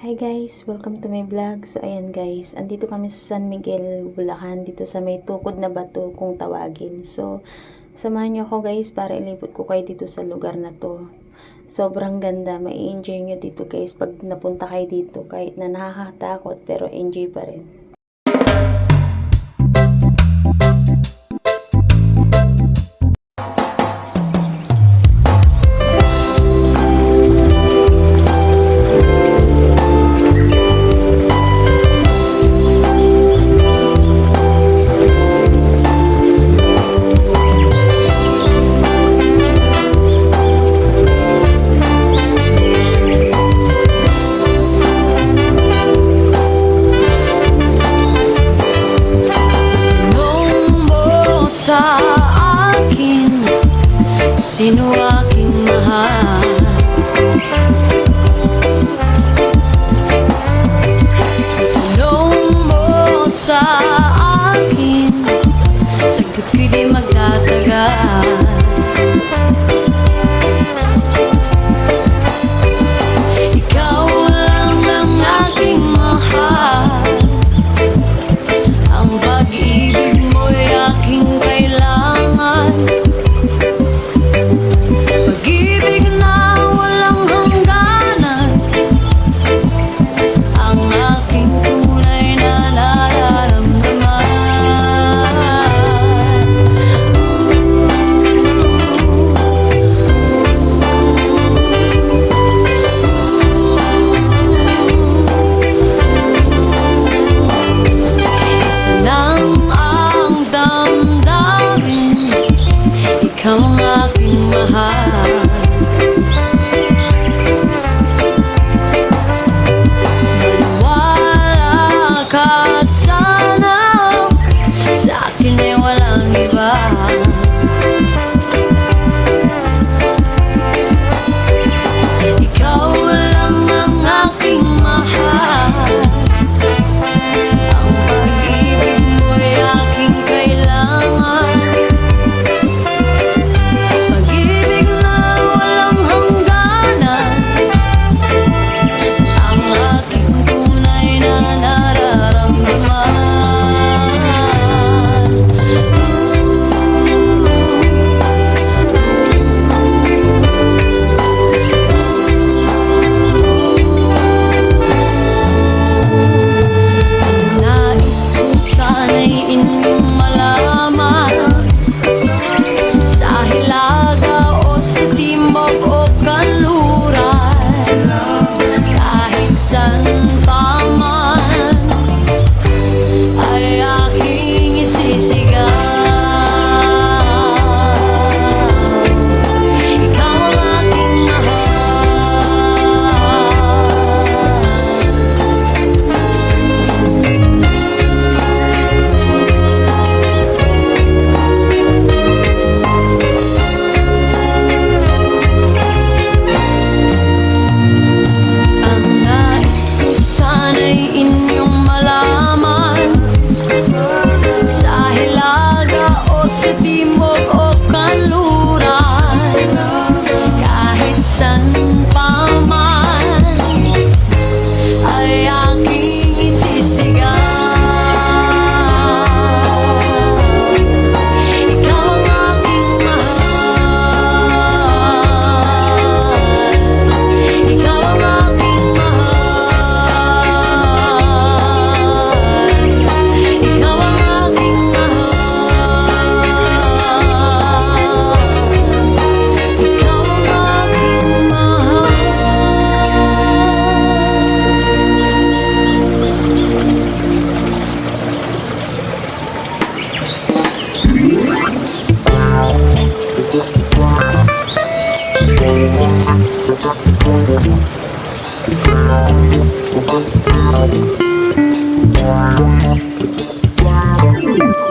Hi guys, welcome to my vlog. So ayan guys, andito kami sa San Miguel, Bulacan, dito sa may tukod na bato kung tawagin. So samahan niyo ako guys para ilipot ko kayo dito sa lugar na to. Sobrang ganda, may enjoy nyo dito guys pag napunta kayo dito kahit na nakakatakot pero enjoy pa rin. Sa akin. Sino aking mahal? Tanong mo sa akin Sagot ko'y di magtatagal aking mahal inyong malaman Thank you.